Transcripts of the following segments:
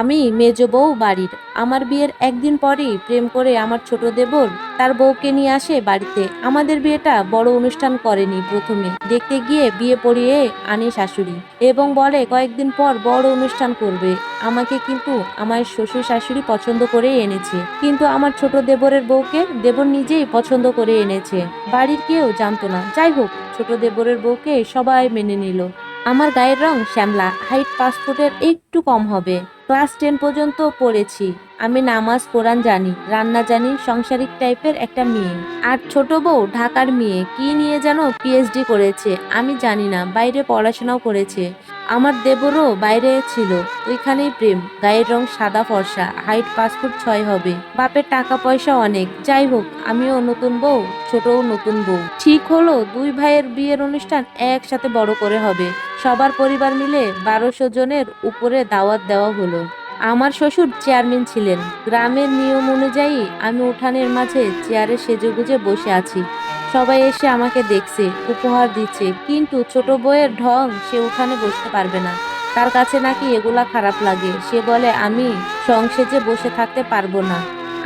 আমি মেজ বউ বাড়ির। আমার বিয়ের একদিন পরেই প্রেম করে আমার ছোট দেবর তার বউকে নিয়ে আসে বাড়িতে। আমাদের বিয়েটা বড় অনুষ্ঠান করেনি প্রথমে। দেখতে গিয়ে বিয়ে পড়িয়ে আনে শাশুড়ি এবং বলে, কয়েকদিন পর বড় অনুষ্ঠান করবে। আমাকে কিন্তু আমার শ্বশুর শাশুড়ি পছন্দ করে এনেছে। কিন্তু আমার ছোট দেবরের বউকে দেবর নিজেই পছন্দ করে এনেছে। বাড়ির কেউ জানতো না। যাই হোক, ছোট দেবরের বউকে সবাই মেনে নিল। আমার গায়ের রং শ্যামলা হাইট পাসপোর্টের একটু কম হবে। ক্লাস টেন পর্যন্ত পড়েছি। আমি নামাজ, কোরআন জানি, রান্না জানি, সংসারিক টাইপের একটা মেয়ে। আর ছোট বউ, ঢাকার মেয়ে, কি নিয়ে যেন পিএইচডি করেছে, আমি জানি না, বাইরে পড়াশোনাও করেছে। আমার দেবরও বাইরে ছিল, ওইখানেই প্রেম, গায়ের রং সাদা ফর্সা হাইট পাসপোর্ট ছয় হবে। বাপের টাকা পয়সা অনেক, যাই হোক, আমিও নতুন বউ, ছোটও নতুন বউ। ঠিক হলো, দুই ভাইয়ের বিয়ের অনুষ্ঠান একসাথে বড় করে হবে। সবার পরিবার মিলে বারোশো জনের উপরে দাওয়াত দেওয়া হলো। আমার শ্বশুর চেয়ারম্যান ছিলেন। গ্রামের নিয়ম অনুযায়ী আমি উঠানের মাঝে চেয়ারে সেজেগুজে বসে আছি। সবাই এসে আমাকে দেখছে, উপহার দিচ্ছে। কিন্তু ছোট বউয়ের ঢং সে উঠানে বসতে পারবে না। তার কাছে নাকি এগুলা খারাপ লাগে। সে বলে, আমি সংসেজে বসে থাকতে পারব না।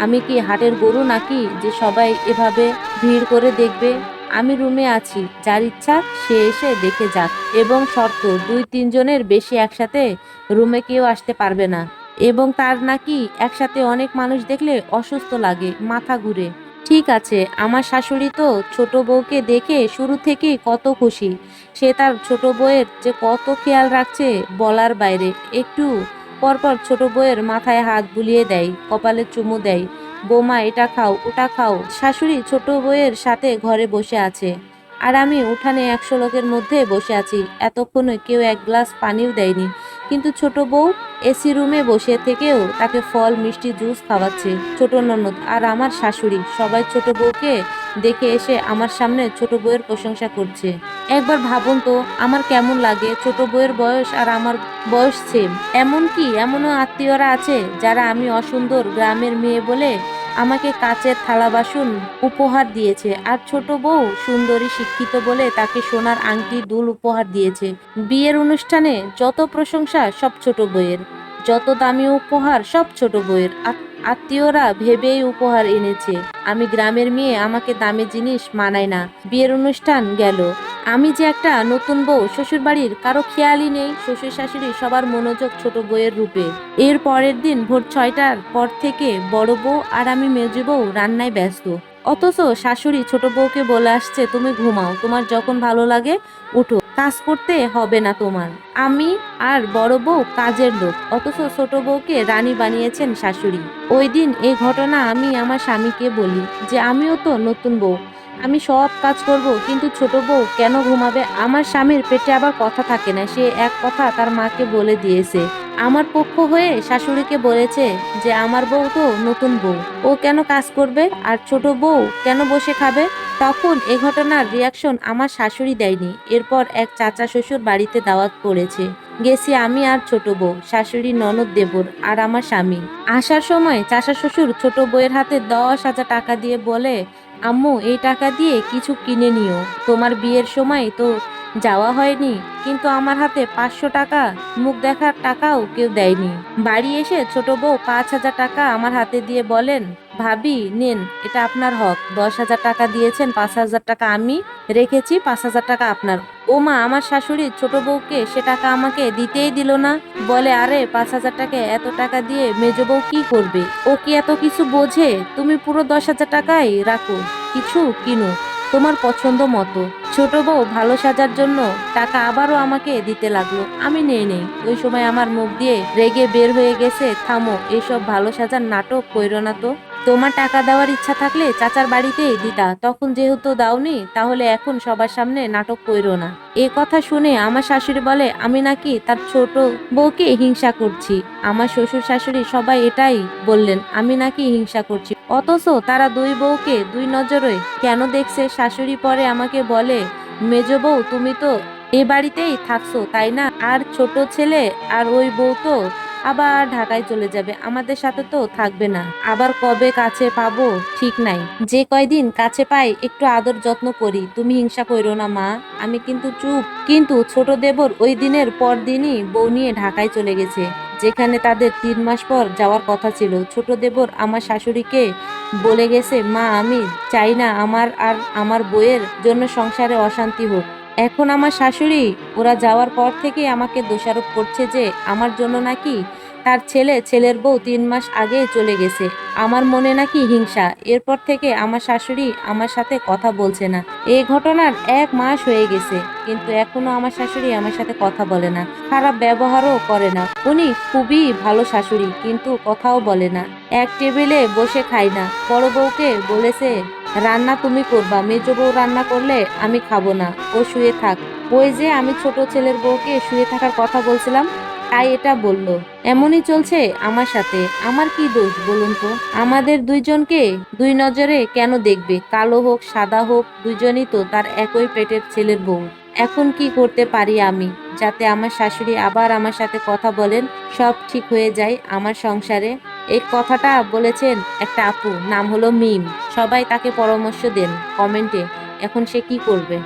আমি কি হাটের গরু নাকি যে সবাই এভাবে ভিড় করে দেখবে? আমি রুমে আছি, যার ইচ্ছা, সে এসে দেখে যাক। এবং শর্ত, দুই তিনজনের বেশি একসাথে রুমে কেউ আসতে পারবে না। এবং তার নাকি একসাথে অনেক মানুষ দেখলে অসুস্থ লাগে, মাথা ঘুরে। ঠিক আছে, আমার শাশুড়ি তো ছোট বউকে দেখে শুরু থেকেই কত খুশি। সে তার ছোট বউয়ের যে কত খেয়াল রাখছে বলার বাইরে। একটু পরপর ছোট বউয়ের মাথায় হাত বুলিয়ে দেয়, কপালে চুমু দেয়। বৌমা, এটা খাও, ওটা খাও। শাশুড়ি ছোট বউয়ের সাথে ঘরে বসে আছে। আর আমি উঠানে একশো লোকের মধ্যে বসে আছি। এতক্ষণে কেউ এক গ্লাস পানিও দেয়নি। কিন্তু ছোট বউ এসি রুমে বসে থেকেও তাকে ফল, মিষ্টি, জুস খাওয়াচ্ছে। ছোট ননদ আর আমার শাশুড়ি সবাই ছোট বউকে দেখে এসে আমার সামনে ছোট বউয়ের প্রশংসা করছে। একবার ভাবুন তো, আমার কেমন লাগে? ছোট বউয়ের বয়স আর আমার বয়স সেম এমনকি এমনও আত্মীয়রা আছে যারা আমি অসুন্দর গ্রামের মেয়ে বলে আমাকে কাচের থালা বাসন উপহার দিয়েছে। আর ছোট বউ সুন্দরী শিক্ষিত বলে তাকে সোনার আংটি, দুল উপহার দিয়েছে। বিয়ের অনুষ্ঠানে যত প্রশংসা, সব ছোট বইয়ের যত দামি উপহার, সব ছোট বইয়ের আত- আত্মীয়রা ভেবেই উপহার এনেছে। আমি গ্রামের মেয়ে, আমাকে দামি জিনিস মানায় না। বিয়ের অনুষ্ঠান গেল। আমি যে একটা নতুন বউ শ্বশুর বাড়ির কারও খেয়ালই নেই শ্বশুর শাশুড়ি সবার মনোযোগ ছোট বউয়ের রূপে। এর পরের দিন ভোর ছয়টার পর থেকে বড় বউ আর আমি মেজো বউ রান্নায় ব্যস্ত। অথচ শাশুড়ি ছোট বউকে বলে আসছে, তুমি ঘুমাও, তোমার যখন ভালো লাগে, উঠো। কাজ করতে হবে না তোমার। আমি আর বড় বউ কাজের লোক, অথচ ছোট বউকে রানী বানিয়েছেন শাশুড়ি। ওই দিন এই ঘটনা আমি আমার স্বামীকে বলি যে, আমিও তো নতুন বউ। আমি সব কাজ করব, কিন্তু ছোট বউ কেন ঘুমাবে? আমার স্বামীর পেটে আবার কথা থাকে না, সে এক কথা তার মাকে বলে দিয়েছে। আমার পক্ষ হয়ে শাশুড়িকে বলেছে যে, আমার বউ তো নতুন বউ, ও কেন কাজ করবে? আর ছোট বউ কেন বসে খাবে? তখন এ ঘটনার রিয়াকশন আমার শাশুড়ি দেয়নি। এরপর এক চাচা শ্বশুর বাড়িতে দাওয়াত পড়েছে গেছি আমি আর ছোট বউ, শাশুড়ি ননদ দেবর আর আমার স্বামী। আসার সময় চাচা শ্বশুর ছোট বউয়ের হাতে দশ হাজার টাকা দিয়ে বলে আম্মু, এই টাকা দিয়ে কিছু কিনে নিও। তোমার বিয়ের সময় তো যাওয়া হয়নি, কিন্তু আমার হাতে পাঁচশো টাকা। মুখ দেখার টাকাও কেউ দেয়নি। বাড়ি এসে ছোট বউ পাঁচ হাজার টাকা আমার হাতে দিয়ে বলেন ভাবি, নেন, এটা আপনার হক। দশ হাজার টাকা দিয়েছেন, পাঁচ হাজার টাকা আমি রেখেছি, পাঁচ হাজার টাকা আপনার। ও মা, আমার শাশুড়ি ছোট বউকে সে টাকা আমাকে দিতেই দিল না। বলে, আরে, পাঁচ হাজার টাকা এত টাকা দিয়ে মেজ বউ কি করবে? ও কি এত কিছু বোঝে? তুমি পুরো দশ হাজার টাকাই রাখো, কিছু কিনো, তোমার পছন্দ মতো। ছোট বউ ভালো সাজার জন্য টাকা আবারও আমাকে দিতে লাগল। আমি নেই নেই। ওই সময় আমার মুখ দিয়ে রেগে বের হয়ে গেছে, থামো, এসব ভালো সাজার নাটক কইরো না তো। তোমার টাকা দেওয়ার ইচ্ছা থাকলে চাচার বাড়িতেই দিতা। তখন যেহেতু দাওনি, তাহলে এখন সবার সামনে নাটক কইরো না। এ কথা শুনে আমার শাশুড়ি বলে, আমি নাকি তার ছোট বউকে হিংসা করছি। আমার শ্বশুর শাশুড়ি সবাই এটাই বললেন, আমি নাকি হিংসা করছি। অথচ তারা দুই বউকে দুই নজরে কেন দেখছে? শাশুড়ি পরে আমাকে বলে, মেজ বউ, তুমি তো এ বাড়িতেই থাকছো, তাই না? আর ছোট ছেলে আর ওই বউ তো আবার ঢাকায় চলে যাবে। আমাদের সাথে তো থাকবে না। আবার কবে কাছে পাবো ঠিক নাই। যে কয়দিন কাছে পাই, একটু আদর যত্ন করি। তুমি হিংসা করো না, মা। আমি কিন্তু চুপ। কিন্তু ছোট দেবর ওই দিনের পর দিনই বউ নিয়ে ঢাকায় চলে গেছে। যেখানে তাদের তিন মাস পর যাওয়ার কথা ছিল। ছোট দেবর আমার শাশুড়িকে বলে গেছে, মা, আমি চাই না আমার আর আমার বইয়ের জন্য সংসারে অশান্তি হোক। এখন আমার শাশুড়ি, ওরা যাওয়ার পর থেকে আমাকে দোষারোপ করছে যে আমার জন্য নাকি তার ছেলে, ছেলের বউ তিন মাস আগে চলে গেছে। আমার মনে নাকি হিংসা। এরপর থেকে আমার শাশুড়ি আমার সাথে কথা বলছে না। এই ঘটনার এক মাস হয়ে গেছে, কিন্তু এখনও আমার শাশুড়ি আমার সাথে কথা বলে না। খারাপ ব্যবহারও করে না। উনি খুবই ভালো শাশুড়ি, কিন্তু কথাও বলে না। এক টেবিলে বসে খায় না। বড় বউকে বলেছে রান্না তুমি করবা, মেজ বউ রান্না করলে আমি খাব না। ও শুয়ে থাক। ওই যে আমি ছোট ছেলের বউকে শুয়ে থাকার কথা বলছিলাম, তাই এটা বলল। এমনই চলছে আমার সাথে। আমার কি দোষ বলুন তো? আমাদের দুইজনকে দুই নজরে কেন দেখবে? কালো হোক, সাদা হোক, দুইজনই তো তার একই পেটের ছেলের বউ। এখন কি করতে পারি আমি? যাতে আমার শাশুড়ি আবার আমার সাথে কথা বলেন, সব ঠিক হয়ে যায় আমার সংসারে। এই কথাটা বলেছেন একটা আপু, নাম হলো মিম। সবাই তাকে পরামর্শ দেন, কমেন্টে, এখন সে কি করবে?